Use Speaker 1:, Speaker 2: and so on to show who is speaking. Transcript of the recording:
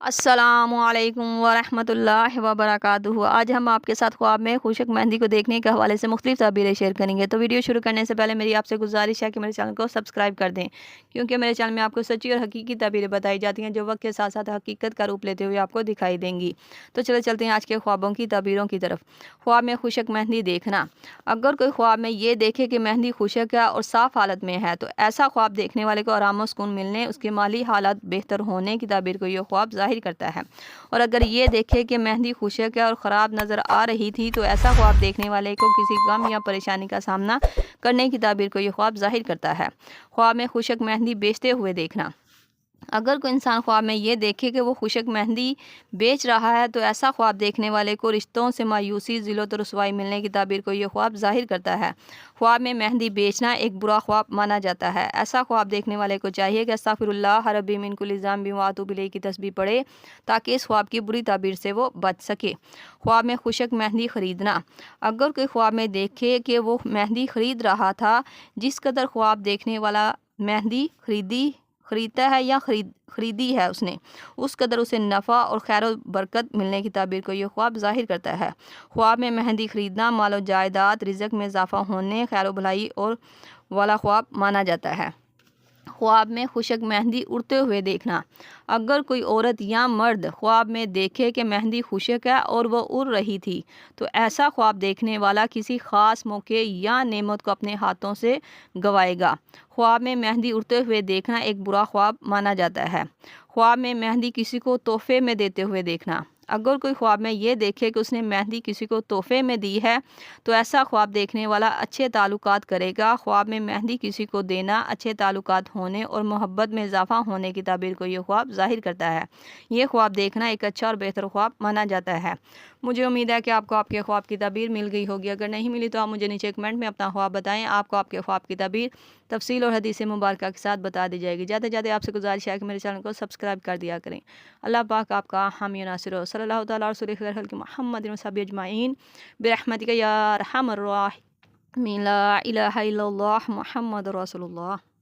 Speaker 1: السلام علیکم ورحمۃ اللہ وبرکاتہ۔ آج ہم آپ کے ساتھ خواب میں خوشک مہندی کو دیکھنے کے حوالے سے مختلف تعبیریں شیئر کریں گے۔ تو ویڈیو شروع کرنے سے پہلے میری آپ سے گزارش ہے کہ میرے چینل کو سبسکرائب کر دیں، کیونکہ میرے چینل میں آپ کو سچی اور حقیقی تعبیریں بتائی جاتی ہیں جو وقت کے ساتھ ساتھ حقیقت کا روپ لیتے ہوئے آپ کو دکھائی دیں گی۔ تو چلے چلتے ہیں آج کے خوابوں کی تعبیروں کی طرف۔ خواب میں خوشک مہندی دیکھنا۔ اگر کوئی خواب میں یہ دیکھے کہ مہندی خوشک ہے اور صاف حالت میں ہے، تو ایسا خواب دیکھنے والے کو آرام و سکون ملنے، اس کے مالی حالات بہتر ہونے کی تعبیر کو یہ خواب ظاہر کرتا ہے۔ اور اگر یہ دیکھے کہ مہندی خوشک ہے اور خراب نظر آ رہی تھی، تو ایسا خواب دیکھنے والے کو کسی غم یا پریشانی کا سامنا کرنے کی تعبیر کو یہ خواب ظاہر کرتا ہے۔ خواب میں خوشک مہندی بیچتے ہوئے دیکھنا۔ اگر کوئی انسان خواب میں یہ دیکھے کہ وہ خوشک مہندی بیچ رہا ہے، تو ایسا خواب دیکھنے والے کو رشتوں سے مایوسی، ذلت و رسوائی ملنے کی تعبیر کو یہ خواب ظاہر کرتا ہے۔ خواب میں مہندی بیچنا ایک برا خواب مانا جاتا ہے۔ ایسا خواب دیکھنے والے کو چاہیے کہ استغفر اللہ ربی من کل الزام بھی واتو لے کی تسبیح پڑھے تاکہ اس خواب کی بری تعبیر سے وہ بچ سکے۔ خواب میں خوشک مہندی خریدنا۔ اگر کوئی خواب میں دیکھے کہ وہ مہندی خرید رہا تھا، جس قدر خواب دیکھنے والا مہندی خریدی خریدتا ہے یا خرید، خریدی ہے اس نے۔ اس قدر اسے نفع اور خیر و برکت ملنے کی تعبیر کو یہ خواب ظاہر کرتا ہے۔ خواب میں مہندی خریدنا، مال و جائیداد، رزق میں اضافہ ہونے، خیر و بھلائی اور والا خواب مانا جاتا ہے۔ خواب میں خوشک مہندی اڑتے ہوئے دیکھنا۔ اگر کوئی عورت یا مرد خواب میں دیکھے کہ مہندی خوشک ہے اور وہ اڑ رہی تھی، تو ایسا خواب دیکھنے والا کسی خاص موقع یا نعمت کو اپنے ہاتھوں سے گوائے گا۔ خواب میں مہندی اڑتے ہوئے دیکھنا ایک برا خواب مانا جاتا ہے۔ خواب میں مہندی کسی کو تحفے میں دیتے ہوئے دیکھنا۔ اگر کوئی خواب میں یہ دیکھے کہ اس نے مہندی کسی کو تحفے میں دی ہے، تو ایسا خواب دیکھنے والا اچھے تعلقات کرے گا۔ خواب میں مہندی کسی کو دینا اچھے تعلقات ہونے اور محبت میں اضافہ ہونے کی تعبیر کو یہ خواب ظاہر کرتا ہے۔ یہ خواب دیکھنا ایک اچھا اور بہتر خواب مانا جاتا ہے۔ مجھے امید ہے کہ آپ کو آپ کے خواب کی تعبیر مل گئی ہوگی۔ اگر نہیں ملی تو آپ مجھے نیچے کمنٹ میں اپنا خواب بتائیں۔ آپ کو آپ کے خواب کی تعبیر تفصیل اور حدیث مبارکہ کے ساتھ بتا دی جائے گی۔ جاتے جاتے آپ سے گزارش ہے کہ میرے چینل کو سبسکرائب کر دیا کریں۔ اللہ پاک آپ کا حامی ناصر و صلى الله تعالى على رسول خلق محمد وصحبه أجمعين. برحمتك يا أرحم الراحمين. لا إله إلا الله محمد رسول الله.